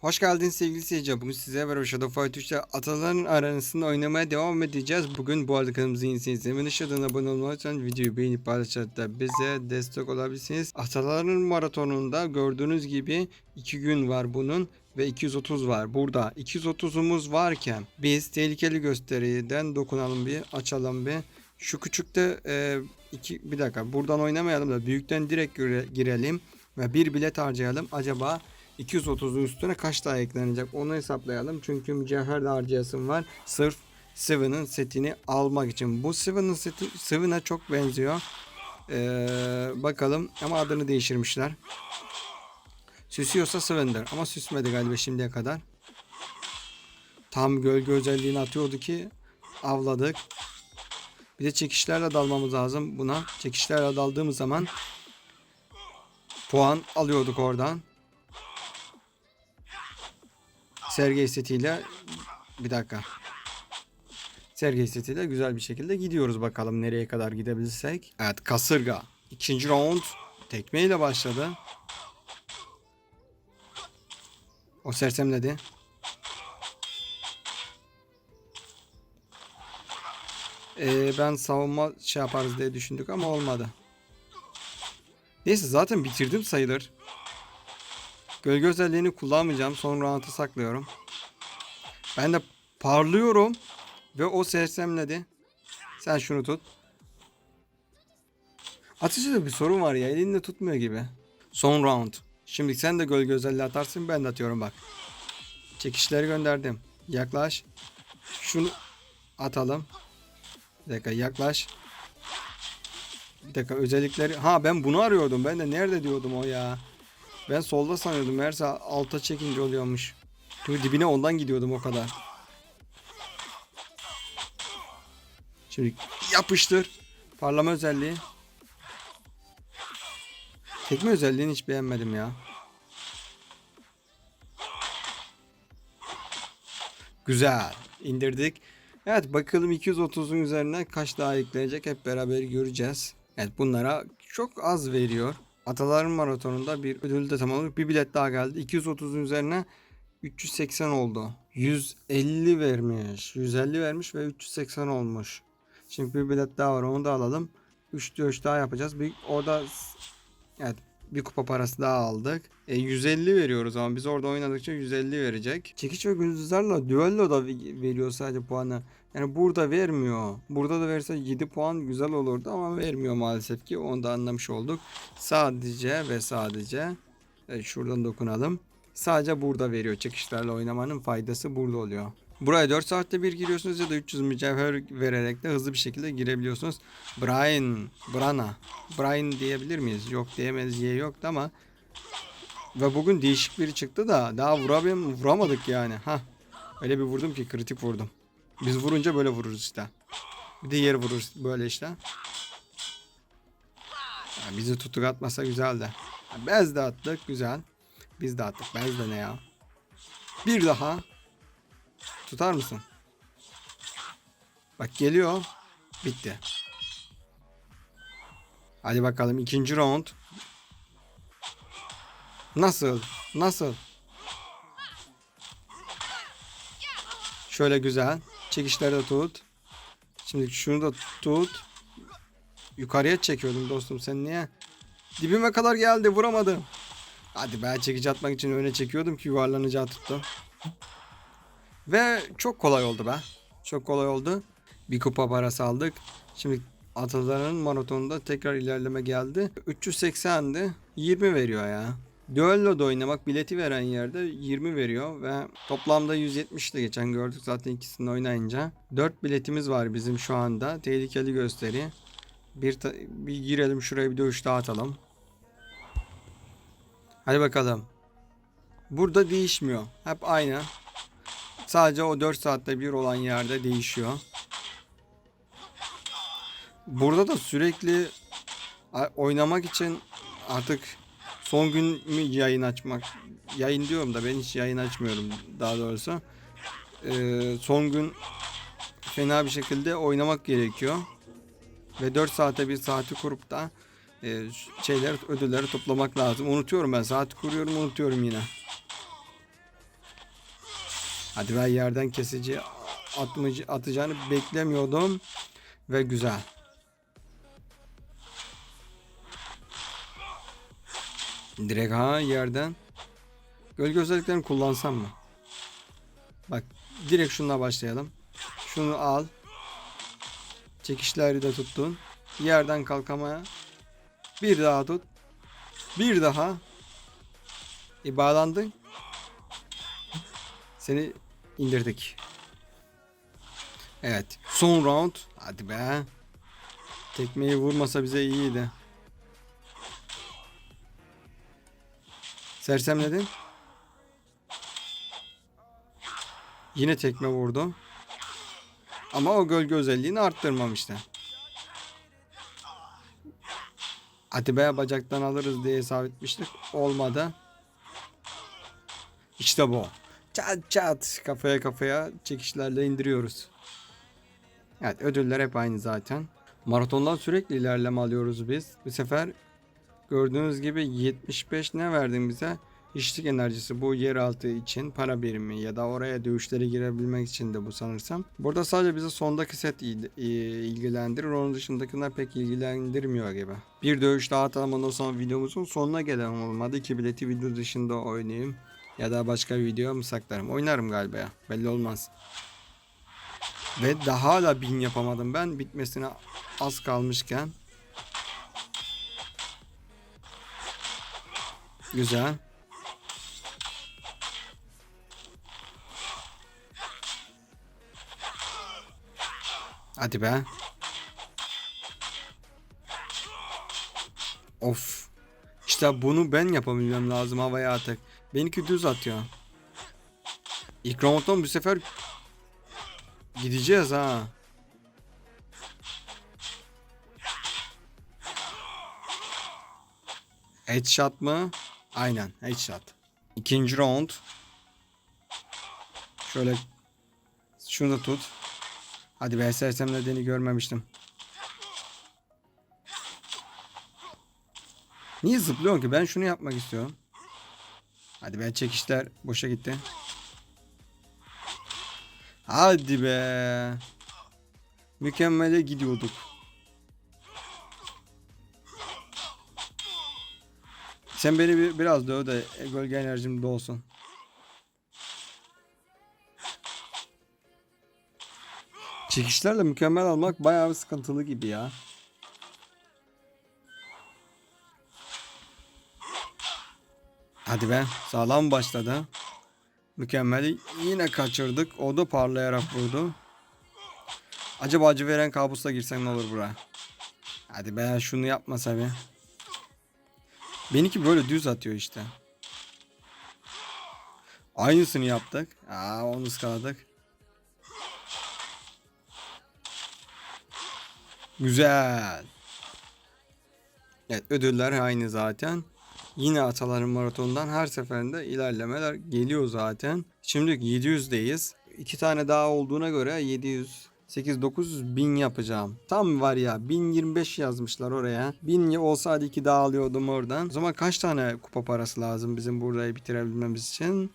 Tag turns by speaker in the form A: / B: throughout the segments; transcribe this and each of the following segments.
A: Hoş geldin sevgili seyirciler. Bugün size beraber Shadow Fight 3'te ataların arasında oynamaya devam edeceğiz. Bugün bu arada kanalımızı yeniyseniz hemen aşağıdan abone olmayı. Videoyu beğenip paylaşarak bize destek olabilirsiniz. Ataların maratonunda gördüğünüz gibi 2 gün var bunun ve 230 var. Burada 230'umuz varken biz tehlikeli gösteriden dokunalım bir açalım bir. Şu küçükte e, iki, bir dakika buradan oynamayalım da büyükten direkt gire- girelim ve bir bilet harcayalım. Acaba 230'un üstüne kaç daha eklenecek onu hesaplayalım. Çünkü mücevher de harcayasım var. Sırf Seven'ın setini almak için. Bu Seven'ın seti Seven'a çok benziyor. Ee, bakalım ama adını değiştirmişler. Süsüyorsa Seven'dir ama süsmedi galiba şimdiye kadar. Tam gölge özelliğini atıyordu ki avladık. Bir de çekişlerle dalmamız lazım buna. Çekişlerle daldığımız zaman puan alıyorduk oradan. Sergey setiyle bir dakika. Sergey setiyle güzel bir şekilde gidiyoruz bakalım nereye kadar gidebilirsek. Evet kasırga. İkinci round tekmeyle başladı. O sersemledi. Ee, ben savunma şey yaparız diye düşündük ama olmadı. Neyse zaten bitirdim sayılır. Gölge özelliğini kullanmayacağım. Son round'ı saklıyorum. Ben de parlıyorum. Ve o sersemledi. Sen şunu tut. Atıcıda bir sorun var ya. Elinde tutmuyor gibi. Son round. Şimdi sen de gölge özelliği atarsın. Ben de atıyorum bak. Çekişleri gönderdim. Yaklaş. Şunu atalım. Bir dakika yaklaş. Bir dakika özellikleri. Ha ben bunu arıyordum. Ben de nerede diyordum o ya. Ben solda sanıyordum. Meğerse alta çekince oluyormuş. Dur dibine ondan gidiyordum o kadar. Şimdi yapıştır. Parlama özelliği. Tekme özelliğini hiç beğenmedim ya. Güzel. indirdik. Evet bakalım 230'un üzerine kaç daha ekleyecek hep beraber göreceğiz. Evet bunlara çok az veriyor. Ataların maratonunda bir ödül de tamamladık. Bir bilet daha geldi. 230'un üzerine 380 oldu. 150 vermiş. 150 vermiş ve 380 olmuş. Şimdi bir bilet daha var. Onu da alalım. 3 dövüş daha yapacağız. Bir, o da evet bir kupa parası daha aldık. E, 150 veriyoruz ama biz orada oynadıkça 150 verecek. Çekiç ve gündüzlerle düello da veriyor sadece puanı. Yani burada vermiyor. Burada da verse 7 puan güzel olurdu ama vermiyor maalesef ki. Onu da anlamış olduk. Sadece ve sadece evet, şuradan dokunalım. Sadece burada veriyor. Çekişlerle oynamanın faydası burada oluyor. Buraya 4 saatte bir giriyorsunuz ya da 300 mücevher vererek de hızlı bir şekilde girebiliyorsunuz. Brian, Brana, Brian diyebilir miyiz? Yok diyemeyiz diye yoktu ama ve bugün değişik biri çıktı da daha vurabilm vuramadık yani. Ha. Öyle bir vurdum ki kritik vurdum. Biz vurunca böyle vururuz işte. Bir de yer vururuz böyle işte. Ya bizi tutuk atmasa güzeldi. Bez de attık güzel. Biz de attık. Bez de ne ya? Bir daha. Tutar mısın? Bak geliyor. Bitti. Hadi bakalım ikinci round. Nasıl? Nasıl? Şöyle güzel. Çekişleri de tut. Şimdi şunu da tut. Yukarıya çekiyordum dostum. Sen niye? Dibime kadar geldi. Vuramadım. Hadi be çekici atmak için öne çekiyordum ki yuvarlanacağı tuttu. Ve çok kolay oldu be. Çok kolay oldu. Bir kupa parası aldık. Şimdi Ataların maratonunda tekrar ilerleme geldi. 380'di. 20 veriyor ya. Düello'da oynamak bileti veren yerde 20 veriyor ve toplamda 170 de geçen gördük zaten ikisini oynayınca. 4 biletimiz var bizim şu anda. Tehlikeli gösteri. Bir, bir girelim şuraya bir dövüş daha atalım. Hadi bakalım. Burada değişmiyor. Hep aynı. Sadece o 4 saatte bir olan yerde değişiyor. Burada da sürekli oynamak için artık son gün mü yayın açmak yayın diyorum da ben hiç yayın açmıyorum daha doğrusu. Ee, son gün fena bir şekilde oynamak gerekiyor. Ve 4 saate bir saati kurup da e, şeyler ödülleri toplamak lazım. Unutuyorum ben saati kuruyorum unutuyorum yine. Hadi ben yerden kesici atmacı, atacağını beklemiyordum. Ve güzel. Direkt ha yerden. Gölge özelliklerini kullansam mı? Bak direkt şununla başlayalım. Şunu al. Çekişleri de tuttun. Yerden kalkamaya. Bir daha tut. Bir daha. E bağlandın. Seni indirdik. Evet. Son round. Hadi be. Tekmeyi vurmasa bize iyiydi. Sersemledin. Yine tekme vurdu. Ama o gölge özelliğini arttırmamıştı. Hadi be bacaktan alırız diye hesap etmiştik. Olmadı. İşte bu. Çat çat kafaya kafaya çekişlerle indiriyoruz. Evet ödüller hep aynı zaten. Maratondan sürekli ilerleme alıyoruz biz. Bu sefer gördüğünüz gibi 75 ne verdin bize? İşlik enerjisi bu yeraltı için para birimi ya da oraya dövüşlere girebilmek için de bu sanırsam. Burada sadece bizi sondaki set i- ilgilendirir. Onun dışındakiler pek ilgilendirmiyor gibi. Bir dövüş daha atalım ondan sonra videomuzun sonuna gelelim olmadı. İki bileti video dışında oynayayım. Ya da başka bir video mu saklarım? Oynarım galiba ya. Belli olmaz. Ve daha hala bin yapamadım ben. Bitmesine az kalmışken. Güzel. Hadi be. Of. İşte bunu ben yapabilmem lazım havaya atak. Benimki düz atıyor. İlk round'dan bu sefer gideceğiz ha. Headshot mı? Aynen headshot. İkinci round. Şöyle şunu da tut. Hadi be sersemlediğini görmemiştim. Niye zıplıyorsun ki? Ben şunu yapmak istiyorum. Hadi be çekişler boşa gitti. Hadi be. Mükemmele gidiyorduk. Sen beni bir, biraz döv de gölge enerjim dolsun. Çekişlerle mükemmel almak bayağı bir sıkıntılı gibi ya. Hadi be sağlam başladı. Mükemmeli yine kaçırdık. O da parlayarak vurdu. Acaba acı veren kabusla girsem ne olur buraya? Hadi be şunu yapmasa bir. Benimki böyle düz atıyor işte. Aynısını yaptık. Aa onu ıskaladık. Güzel. Evet ödüller aynı zaten. Yine Ataların Maratonu'ndan her seferinde ilerlemeler geliyor zaten. Şimdi 700'deyiz. İki tane daha olduğuna göre 700 8 900 bin yapacağım. Tam var ya 1025 yazmışlar oraya. 1000 olsaydı iki daha alıyordum oradan. O zaman kaç tane kupa parası lazım bizim burayı bitirebilmemiz için?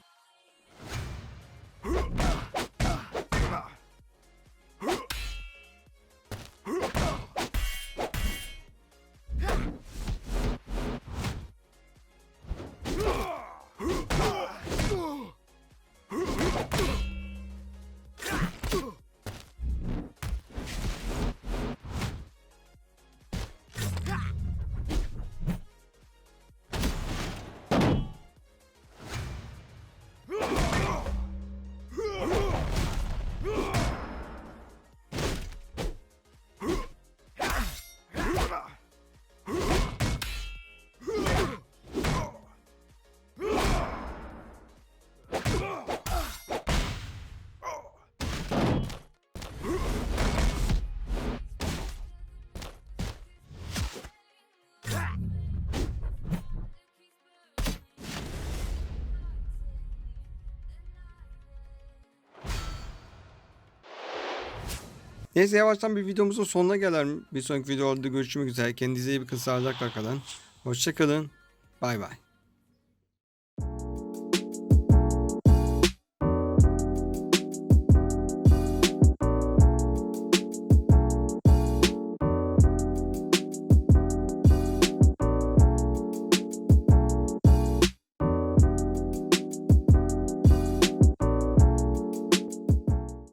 A: Neyse yavaştan bir videomuzun sonuna gelelim. Bir sonraki videoda görüşmek üzere. Kendinize iyi bakın. Sağlıcakla kalın. Hoşçakalın. Bay bay.